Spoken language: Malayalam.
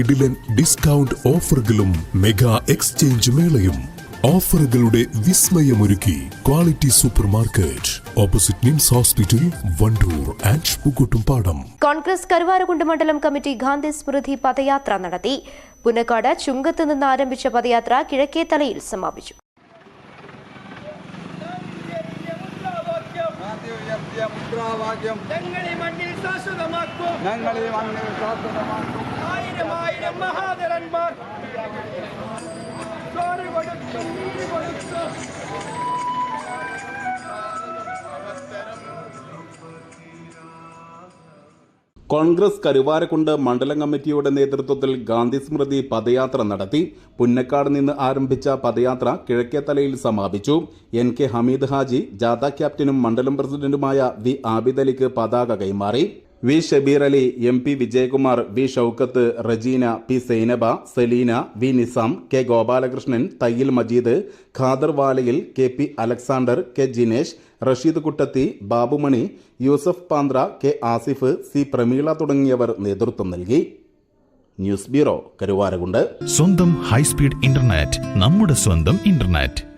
കിടിലൻ ഡിസ്കൗണ്ട് ഓഫറുകളും മെഗാ എക്സ്ചേഞ്ച് മേളയും ഓഫറുകളുടെ വിസ്മയമൊരുക്കി quality super market opposite Nims hospital Wandoor and Pookkottumpadam Congress Karuvarakundu മണ്ഡലം കമ്മിറ്റി ഗാന്ധി സ്മൃതി പദയാത്ര നടത്തി. പുന്നക്കാട് ചുങ്കത്ത് നിന്ന് ആരംഭിച്ച പദയാത്ര കിഴക്കേത്തലയിൽ സമാപിച്ചു. ഗാന്ധി ഉയർത്തിയ മുദ്രാവാക്യം ഞങ്ങളെ മണ്ണിൽ ശാശ്വതമാക്കും. ഞങ്ങൾ ഈ മണ്ണിൽ ശാശ്വതമാക്കും. ആയിരം ആയിരം മഹാധരന്മാർ. ചോര കൊടുത്തു നീര് കൊടുത്തും. കോൺഗ്രസ് കരുവാരക്കുണ്ട് മണ്ഡലം കമ്മിറ്റിയുടെ നേതൃത്വത്തിൽ ഗാന്ധി സ്മൃതി പദയാത്ര നടത്തി. പുന്നക്കാട് നിന്ന് ആരംഭിച്ച പദയാത്ര കിഴക്കേത്തലയിൽ സമാപിച്ചു. എൻ കെ ഹമീദ് ഹാജി ജാഥ ക്യാപ്റ്റനും മണ്ഡലം പ്രസിഡന്റുമായ വി ആബിദലിക്ക് പതാക കൈമാറി. V Shabeer Ali M P Vijayakumar V Shoukath Rajeena P Sainaba Selina V Nizam K Gopalakrishnan Thayyil Majeed Khader Valayil K P Alexander K Jinesh Rasheed Kuttathi Babumani Yusuf Pandra K Asif C Prameela തുടങ്ങിയവർ നേതൃത്വം നൽകി. News bureau Karuvarakundu. സ്വന്തം ഹൈസ്പീഡ് ഇന്റർനെറ്റ് നമ്മുടെ സ്വന്തം ഇന്റർനെറ്റ്.